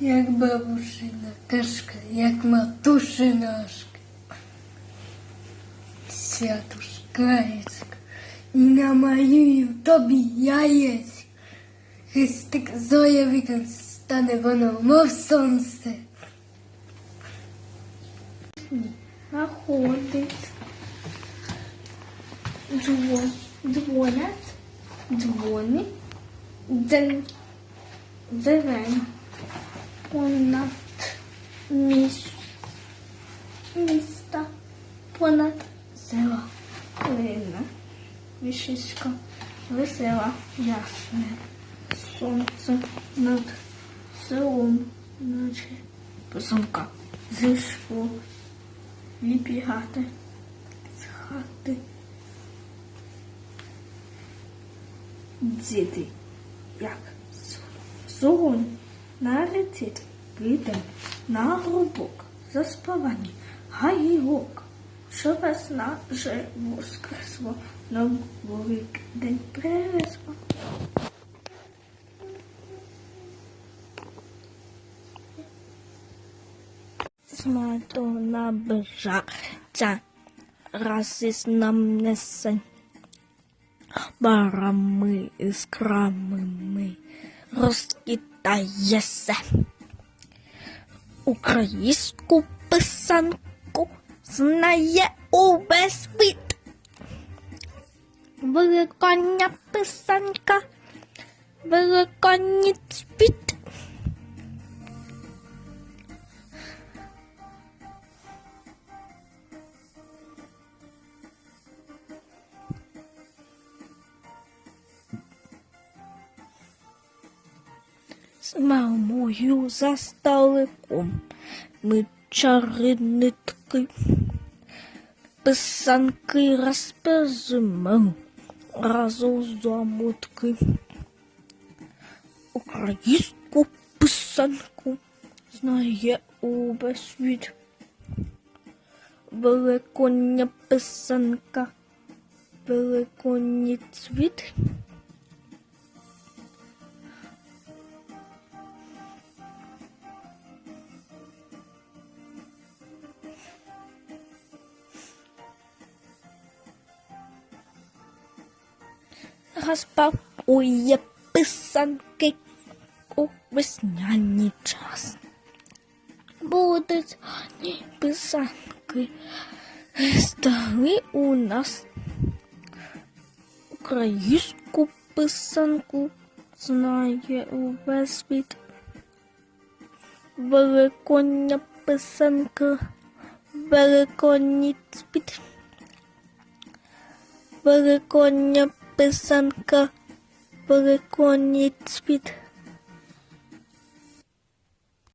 як бабушина кашка, як матушинашка. Святушкаєцька, і намалюю тобі яєць. Хистик зоя вікон стане воно, мов сонце. Находить. Дзвон. Дзвонять. Дзвони. День. Деревень. Понад міс... міста. Понад села. Лина. Вішечка. Весела. Ясне. Сонце над селом. Наче писанка. Зійшло. Вибігати з хати. Діти, як сон налетить, піде на грубок, заспавані, гайок, що весна вже воскресло, новий день привезло. Смато набежаться, раз із нам несе. Барами з крамами єсе. Українську писанку знає увесь світ. Великання писанка, великонні цвіт. З мамою за столиком ми чаринитки, писанки розпишемо разом замотки. Українську писанку знає увесь світ. Великоння писанка, великонні цвіт. Розпакує писанки у весняний час. Будуть гарні писанки. Стали у нас українську писанку знає увесь світ. Великоння писанка, великонні цвіт. Великоння писанка, великонні цвіт.